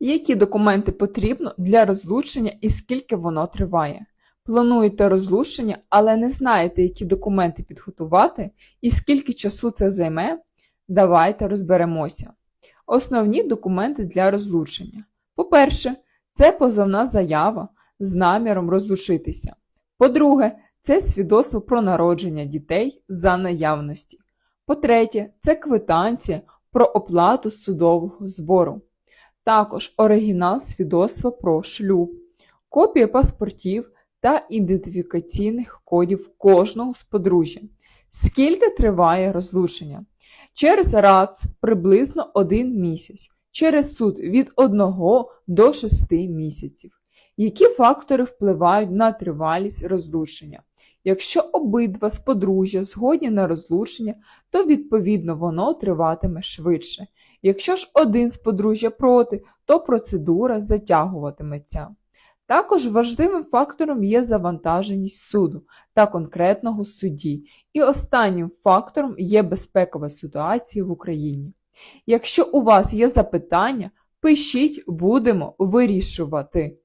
Які документи потрібно для розлучення і скільки воно триває? Плануєте розлучення, але не знаєте, які документи підготувати і скільки часу це займе? Давайте розберемося. Основні документи для розлучення. По-перше, це позовна заява з наміром розлучитися. По-друге, це свідоцтво про народження дітей за наявності. По-третє, це квитанція про оплату судового збору. Також оригінал свідоцтва про шлюб, копія паспортів та ідентифікаційних кодів кожного з подружжя. Скільки триває розлучення? Через РАЦ приблизно один місяць, через суд від 1 до 6 місяців. Які фактори впливають на тривалість розлучення? Якщо обидва з подружжя згодні на розлучення, то відповідно воно триватиме швидше. Якщо ж один з подружжя проти, то процедура затягуватиметься. Також важливим фактором є завантаженість суду та конкретного судді, і останнім фактором є безпекова ситуація в Україні. Якщо у вас є запитання, пишіть, будемо вирішувати.